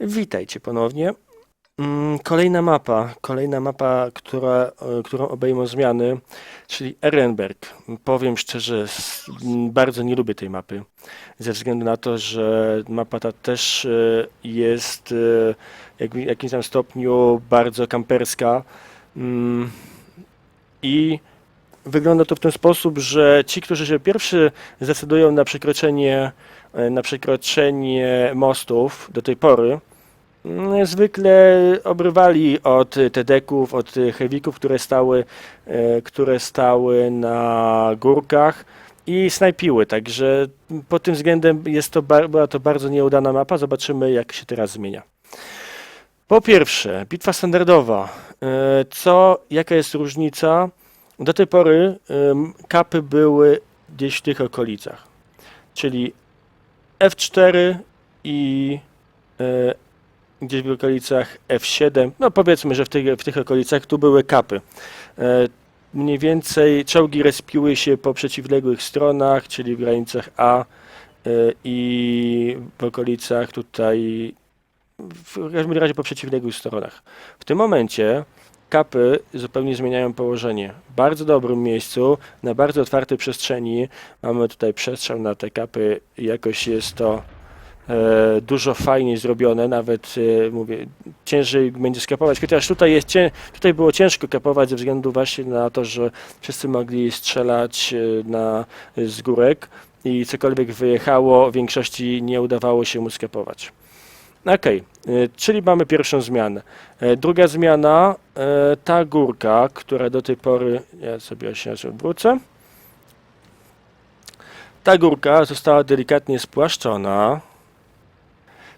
Witajcie ponownie. Mm, Kolejna mapa, kolejna mapa, która, e, którą obejmą zmiany, czyli Ehrenberg. Powiem szczerze, bardzo nie lubię tej mapy, ze względu na to, że mapa ta też e, jest e, w jakimś tam stopniu bardzo kamperska Mm, i wygląda to w ten sposób, że ci, którzy się pierwszy zdecydują na przekroczenie, na przekroczenie mostów do tej pory, Zwykle obrywali od tedeków, od heavyków, które stały, e, które stały na górkach i snajpiły. Także pod tym względem jest to, była to bardzo nieudana mapa. Zobaczymy, jak się teraz zmienia. Po pierwsze, bitwa standardowa. E, Co, jaka jest różnica? Do tej pory kapy były gdzieś w tych okolicach, czyli F4 i e, gdzieś w okolicach F7, no powiedzmy, że w tych, w tych okolicach tu były kapy. E, Mniej więcej czołgi respiły się po przeciwległych stronach, czyli w granicach A e, i w okolicach tutaj, w każdym razie po przeciwległych stronach. W tym momencie kapy zupełnie zmieniają położenie. W bardzo dobrym miejscu, na bardzo otwartej przestrzeni. Mamy tutaj przestrzał na te kapy, jakoś jest to dużo fajniej zrobione, nawet e, mówię, ciężej będzie skapować, chociaż tutaj, jest tutaj było ciężko kapować ze względu właśnie na to, że wszyscy mogli strzelać e, na, z górek i cokolwiek wyjechało, w większości nie udawało się mu skapować. E, czyli mamy pierwszą zmianę. E, Druga zmiana, e, ta górka, która do tej pory, ja sobie się odwrócę, ta górka została delikatnie spłaszczona.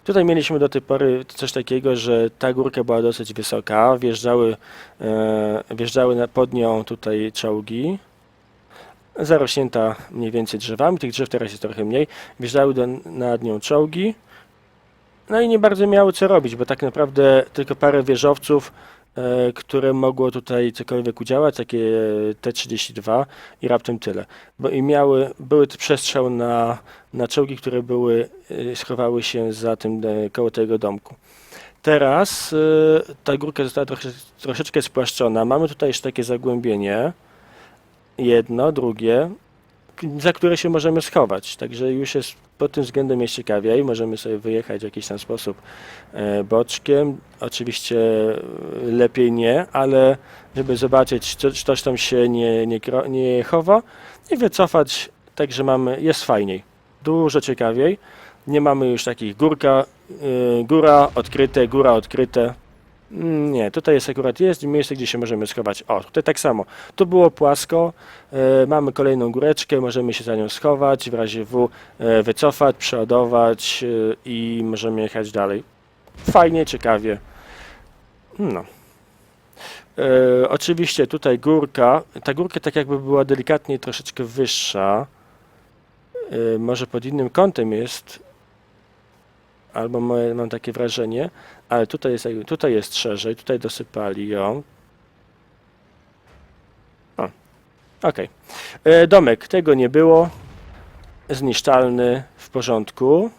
Tutaj mieliśmy do tej pory coś takiego, że ta górka była dosyć wysoka, wjeżdżały, e, wjeżdżały pod nią tutaj czołgi, zarośnięta mniej więcej drzewami, tych drzew teraz jest trochę mniej, wjeżdżały do, nad nią czołgi, no i nie bardzo miały co robić, bo tak naprawdę tylko parę wieżowców, które mogło tutaj cokolwiek udziałać, takie e, T-32 i raptem tyle. Bo i miały, były przestrzał na, na czołgi, które były, e, schowały się za tym, e, koło tego domku. Teraz e, ta górka została trosze, troszeczkę spłaszczona. Mamy tutaj jeszcze takie zagłębienie. Jedno, drugie, za które się możemy schować. Także już jest pod tym względem jest ciekawiej. Możemy sobie wyjechać w jakiś tam sposób e, boczkiem. Oczywiście e, lepiej nie, ale żeby zobaczyć, czy coś tam się nie, nie, nie chowa i wycofać, także mamy, jest fajniej. Dużo ciekawiej. Nie mamy już takich górka, y, góra odkryte, góra odkryte. Nie, tutaj jest akurat jest miejsce, gdzie się możemy schować. O, tutaj tak samo. Tu było płasko, e, mamy kolejną góreczkę, możemy się za nią schować, w razie W e, wycofać, przeładować e, i możemy jechać dalej. Fajnie, ciekawie. No. E, oczywiście tutaj górka, ta górka tak jakby była delikatnie troszeczkę wyższa. E, może pod innym kątem jest, albo mam takie wrażenie, ale tutaj jest, tutaj jest szerzej, tutaj dosypali ją. O, okej. E, Domek, tego nie było. Zniszczalny, w porządku.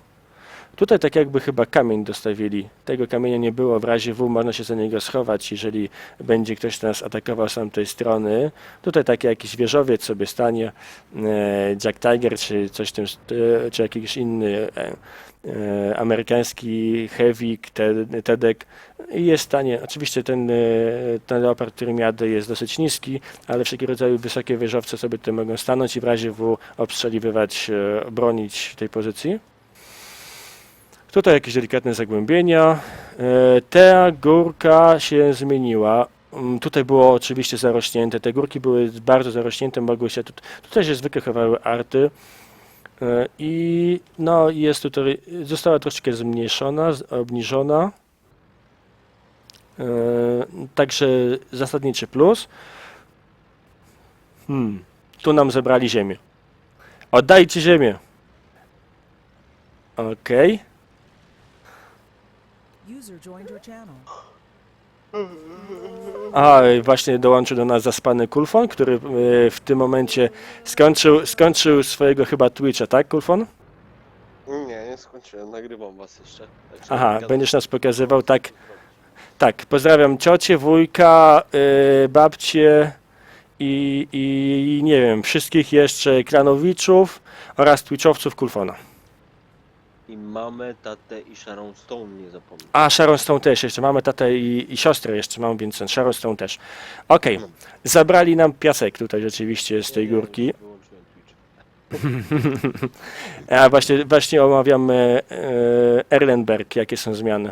Tutaj tak jakby chyba kamień dostawili. Tego kamienia nie było, w razie W można się za niego schować, jeżeli będzie ktoś nas atakował z tamtej strony. Tutaj taki jakiś wieżowiec sobie stanie, e, Jack Tiger czy coś tym, e, czy jakiś inny e, amerykański te- Tedek i jest w stanie, oczywiście ten, ten leopard, którym jadę jest dosyć niski, ale wszelkiego rodzaju wysokie wieżowce sobie tutaj mogą stanąć i w razie W obstrzeliwywać, bronić tej pozycji. Tutaj jakieś delikatne zagłębienia. E, Ta górka się zmieniła. Mm, Tutaj było oczywiście zarośnięte. Te górki były bardzo zarośnięte, mogły się. Tut tutaj się zwykle chowały arty. E, I no, jest tutaj. Została troszeczkę zmniejszona, obniżona. E, Także zasadniczy plus. Hmm. Tu nam zebrali ziemię. Oddajcie ziemię. Okej. User joined your channel. A, właśnie dołączył do nas zaspany Kulfon, który e, w tym momencie skończył, skończył swojego chyba Twitcha, tak Kulfon? Nie, nie skończyłem. Nagrywam was jeszcze. Także Aha, gadam. będziesz nas pokazywał, tak. Tak, pozdrawiam ciocię, wujka, yy, babcię i, i nie wiem, wszystkich jeszcze klanowiczów oraz twitchowców Kulfona. I mamę, tatę i Sharon Stone nie zapomnij. A, Sharon Stone też, jeszcze mamy tatę i, i siostrę jeszcze mam, więc Sharon Stone też. Okej, zabrali nam piasek tutaj rzeczywiście z tej górki. Wyłączyłem Twitch. A właśnie, właśnie omawiamy e, Erlenberg, jakie są zmiany.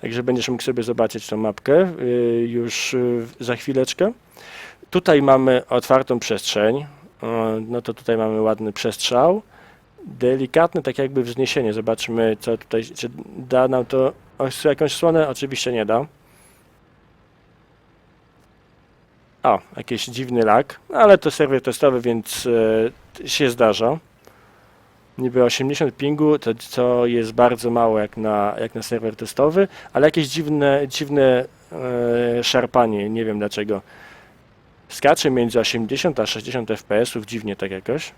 Także będziesz mógł sobie zobaczyć tą mapkę e, już e, za chwileczkę. Tutaj mamy otwartą przestrzeń. E, No to tutaj mamy ładny przestrzał. Delikatne, tak jakby wzniesienie. Zobaczmy, co tutaj, czy da nam to jakąś słonę? Oczywiście nie da. O, jakiś dziwny lag, ale to serwer testowy, więc e, się zdarza. Niby 80 pingu, to co jest bardzo mało jak na, jak na serwer testowy, ale jakieś dziwne, dziwne e, szarpanie, nie wiem dlaczego. Skacze między 80 a 60 fps-ów, dziwnie tak jakoś.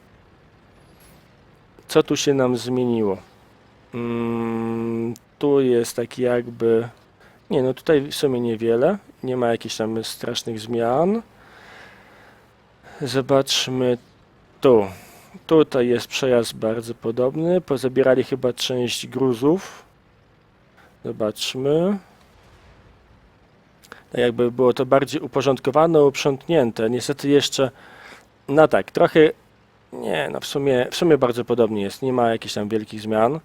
Co tu się nam zmieniło? Mm, tu jest taki jakby... Nie, no tutaj w sumie niewiele. Nie ma jakichś tam strasznych zmian. Zobaczmy tu. Tutaj jest przejazd bardzo podobny. Pozabierali chyba część gruzów. Zobaczmy. Tak jakby było to bardziej uporządkowane, uprzątnięte. Niestety jeszcze, no tak, trochę, nie, no w sumie, w sumie bardzo podobnie jest. Nie ma jakichś tam wielkich zmian.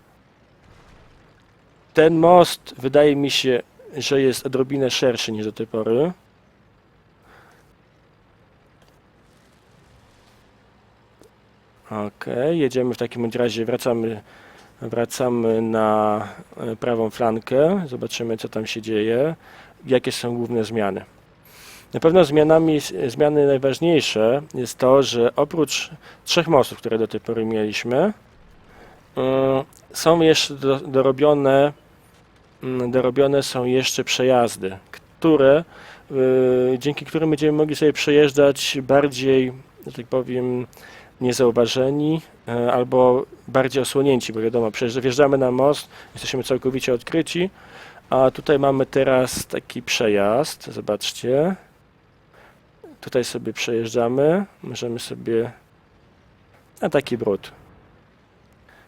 Ten most wydaje mi się, że jest odrobinę szerszy niż do tej pory. Okej, jedziemy w takim razie, wracamy, wracamy na e, prawą flankę, zobaczymy co tam się dzieje, jakie są główne zmiany. Na pewno zmianami, zmiany najważniejsze jest to, że oprócz trzech mostów, które do tej pory mieliśmy, e, są jeszcze do, dorobione, mm, dorobione są jeszcze przejazdy, które, e, dzięki którym będziemy mogli sobie przejeżdżać bardziej, że tak powiem, niezauważeni e, albo bardziej osłonięci, bo wiadomo, wjeżdżamy na most, jesteśmy całkowicie odkryci, a tutaj mamy teraz taki przejazd, zobaczcie. Tutaj sobie przejeżdżamy, możemy sobie na taki brud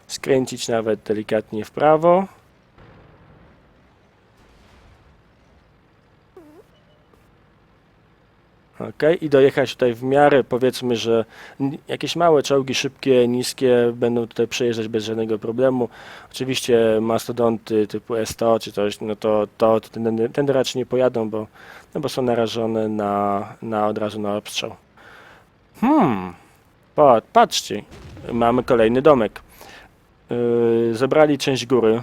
skręcić nawet delikatnie w prawo. Ok, i dojechać tutaj w miarę, powiedzmy, że jakieś małe czołgi, szybkie, niskie, będą tutaj przejeżdżać bez żadnego problemu. Oczywiście mastodonty typu S100 czy coś, no to, to tędy, tędy raczej nie pojadą, bo, no bo są narażone na, na od razu na obstrzał. Hmm, pa- patrzcie, mamy kolejny domek. Yy, zebrali część góry.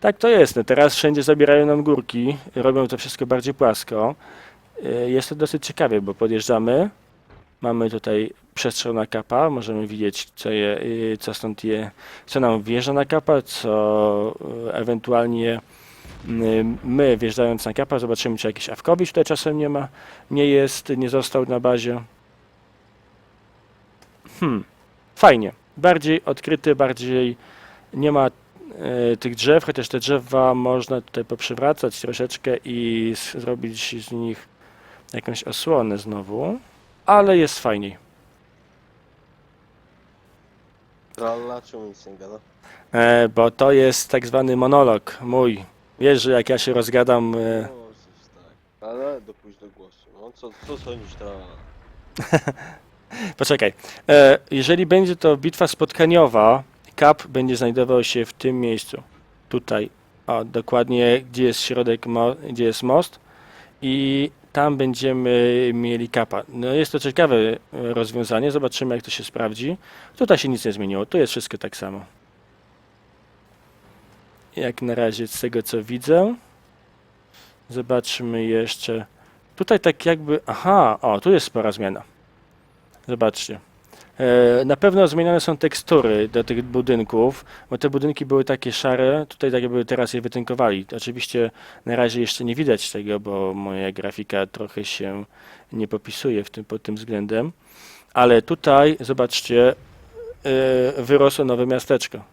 Tak to jest, no teraz wszędzie zabierają nam górki, robią to wszystko bardziej płasko. Y, Jest to dosyć ciekawe, bo podjeżdżamy, mamy tutaj przestrzał na kapa, możemy widzieć, co, je, y, co stąd je, co nam wjeżdża na kapa, co y, ewentualnie y, my wjeżdżając na kapa zobaczymy, czy jakiś awkowicz tutaj czasem nie ma, nie jest, nie został na bazie. Hmm, fajnie, bardziej odkryty, bardziej nie ma e, tych drzew, chociaż te drzewa można tutaj poprzywracać troszeczkę i zrobić z nich jakąś osłonę znowu, ale jest fajniej. Tralla, czemu nic nie gada? E, bo to jest tak zwany monolog mój. Wiesz, że jak ja się rozgadam, e, No, coś tak. Ale dopuść do głosu. No, co, co sądzisz tralla? Poczekaj. E, jeżeli będzie to bitwa spotkaniowa, kap będzie znajdował się w tym miejscu. Tutaj. O, dokładnie, gdzie jest środek, mo- gdzie jest most. I tam będziemy mieli kapa. No jest to ciekawe e, rozwiązanie. Zobaczymy, jak to się sprawdzi. Tutaj się nic nie zmieniło. Tu jest wszystko tak samo. Jak na razie z tego, co widzę. Zobaczmy jeszcze. Tutaj tak jakby... Aha, o, tu jest spora zmiana. Zobaczcie. E, Na pewno zmienione są tekstury do tych budynków, bo te budynki były takie szare, tutaj tak jakby teraz je wytynkowali. Oczywiście na razie jeszcze nie widać tego, bo moja grafika trochę się nie popisuje w tym, pod tym względem, ale tutaj zobaczcie, e, wyrosło nowe miasteczko.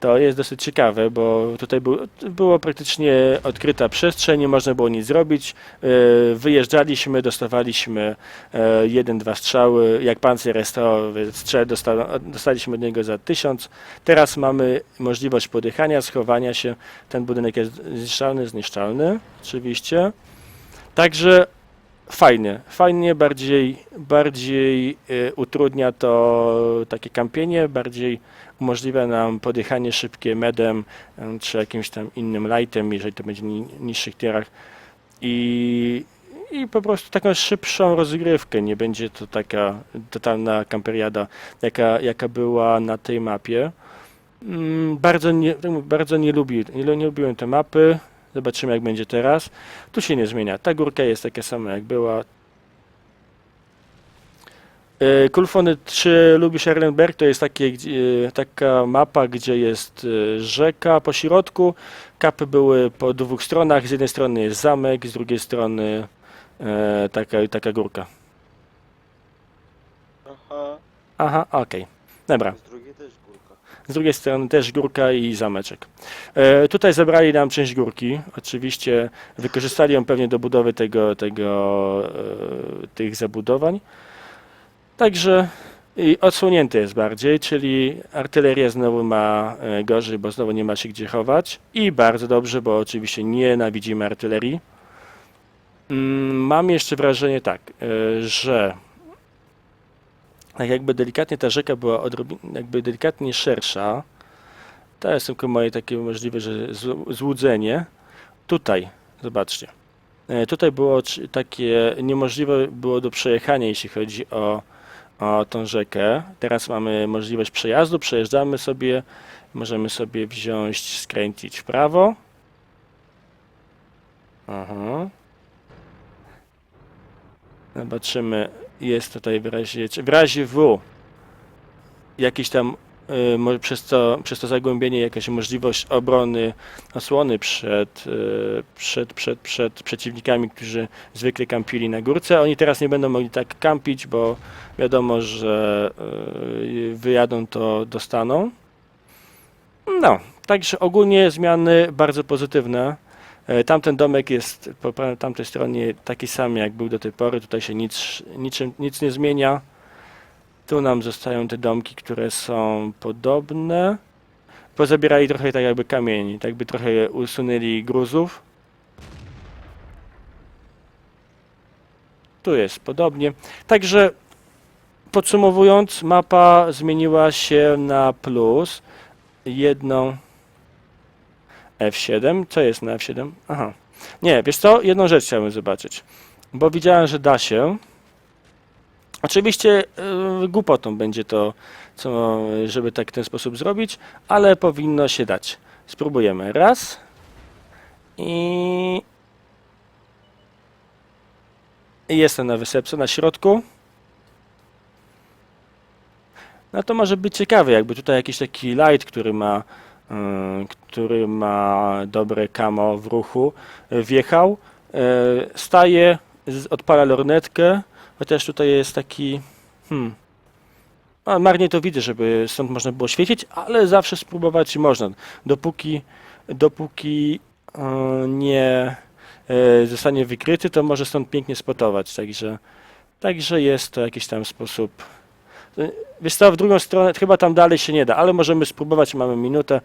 To jest dosyć ciekawe, bo tutaj był, było praktycznie odkryta przestrzeń, nie można było nic zrobić. E, Wyjeżdżaliśmy, dostawaliśmy e, jeden, dwa strzały. Jak pancer restowy strzel dosta, dostaliśmy od niego za tysiąc. Teraz mamy możliwość podjechania, schowania się. Ten budynek jest zniszczalny, zniszczalny, oczywiście. Także fajnie, fajnie, bardziej, bardziej y, utrudnia to takie kampienie, bardziej umożliwia nam podjechanie szybkie medem czy jakimś tam innym lightem, jeżeli to będzie ni- niższych tierach i, i po prostu taką szybszą rozgrywkę, nie będzie to taka totalna kamperiada, jaka, jaka była na tej mapie. Mm, Bardzo nie, tak bardzo nie, lubi, nie, nie lubiłem te mapy. Zobaczymy, jak będzie teraz. Tu się nie zmienia. Ta górka jest taka sama, jak była. E, Kulfony, czy lubisz Erlenberg? To jest takie, gdzie- taka mapa, gdzie jest e, rzeka po środku. Kapy były po dwóch stronach. Z jednej strony jest zamek, z drugiej strony e, taka, taka górka. Aha, Aha, okej. Dobra. Z drugiej strony też górka i zameczek. E, tutaj zabrali nam część górki. Oczywiście wykorzystali ją pewnie do budowy tego, tego, e, tych zabudowań. Także i odsłonięte jest bardziej, czyli artyleria znowu ma e, gorzej, bo znowu nie ma się gdzie chować. I bardzo dobrze, bo oczywiście nienawidzimy artylerii. Mm, Mam jeszcze wrażenie tak, że tak jakby delikatnie ta rzeka była odrobinę, jakby delikatnie szersza. To jest tylko moje takie możliwe, że zł- złudzenie. Tutaj, zobaczcie. E, Tutaj było takie niemożliwe było do przejechania, jeśli chodzi o, o tą rzekę. Teraz mamy możliwość przejazdu, przejeżdżamy sobie, możemy sobie wziąć, skręcić w prawo. Aha. Zobaczymy, jest tutaj w razie, w razie W jakiś tam y, przez, to, przez to zagłębienie jakaś możliwość obrony osłony przed, y, przed, przed, przed przeciwnikami, którzy zwykle kampili na górce. Oni teraz nie będą mogli tak kampić, bo wiadomo, że y, wyjadą to dostaną. No, także ogólnie zmiany bardzo pozytywne. E, Tamten domek jest po tamtej stronie taki sam jak był do tej pory. Tutaj się nic, niczym, nic nie zmienia. Tu nam zostają te domki, które są podobne. Pozabierali trochę tak jakby kamieni, tak by trochę usunęli gruzów. Tu jest podobnie. Także podsumowując, mapa zmieniła się na plus. Jedną F7. Co jest na F7? Aha. Nie, wiesz co? Jedną rzecz chciałbym zobaczyć. Bo widziałem, że da się. Oczywiście yy, głupotą będzie to, co, żeby tak w ten sposób zrobić, ale powinno się dać. Spróbujemy. Raz. I... Jestem na wysepce, na środku. No to może być ciekawe, jakby tutaj jakiś taki light, który ma y, który ma dobre kamo w ruchu, y, wjechał, y, staje, odpala lornetkę, chociaż tutaj jest taki, hmm, a marnie to widzę, żeby stąd można było świecić, ale zawsze spróbować można, dopóki, dopóki y, nie y, zostanie wykryty, to może stąd pięknie spotować, także, także jest to jakiś tam sposób. Y, Wiesz co, w drugą stronę, chyba tam dalej się nie da, ale możemy spróbować, mamy minutę.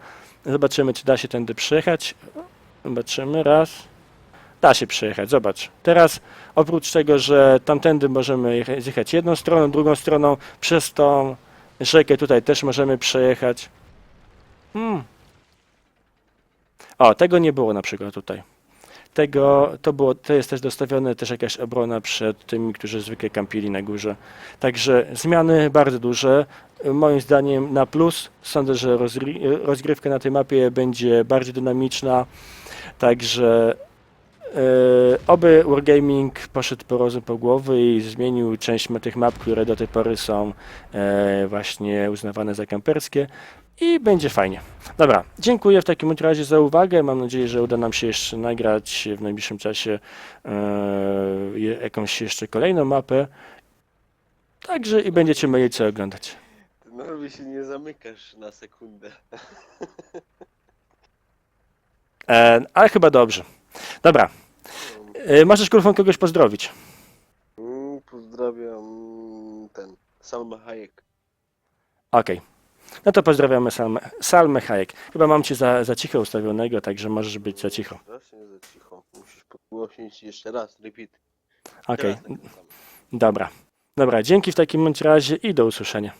Zobaczymy, czy da się tędy przejechać. Zobaczymy, raz. Da się przejechać, zobacz. Teraz oprócz tego, że tamtędy możemy jecha- zjechać jedną stroną, drugą stroną, przez tą rzekę tutaj też możemy przejechać. Hmm. O, tego nie było na przykład tutaj. Tego, to, było, to jest też dostawione też jakaś obrona przed tymi, którzy zwykle kampili na górze. Także zmiany bardzo duże. Moim zdaniem na plus. Sądzę, że rozgry- rozgrywka na tej mapie będzie bardziej dynamiczna. Także e, oby Wargaming poszedł po rozum po głowy i zmienił część tych map, które do tej pory są e, właśnie uznawane za kamperskie i będzie fajnie. Dobra, dziękuję w takim razie za uwagę. Mam nadzieję, że uda nam się jeszcze nagrać w najbliższym czasie e, jakąś jeszcze kolejną mapę. Także i będziecie mieli co oglądać. Ten Norby się nie zamykasz na sekundę. E, ale chyba dobrze. Dobra. E, możesz kurwą kogoś pozdrowić. Mm, Pozdrawiam ten, Salma Hayek. Okej. No to pozdrawiamy Salmę, Salmę Hayek. Chyba mam cię za, za cicho ustawionego, także możesz być za cicho. Strasznie za cicho. Musisz podgłośnić jeszcze raz, repeat. Okej, Teraz tak samo. dobra. Dobra, dzięki w takim bądź razie i do usłyszenia.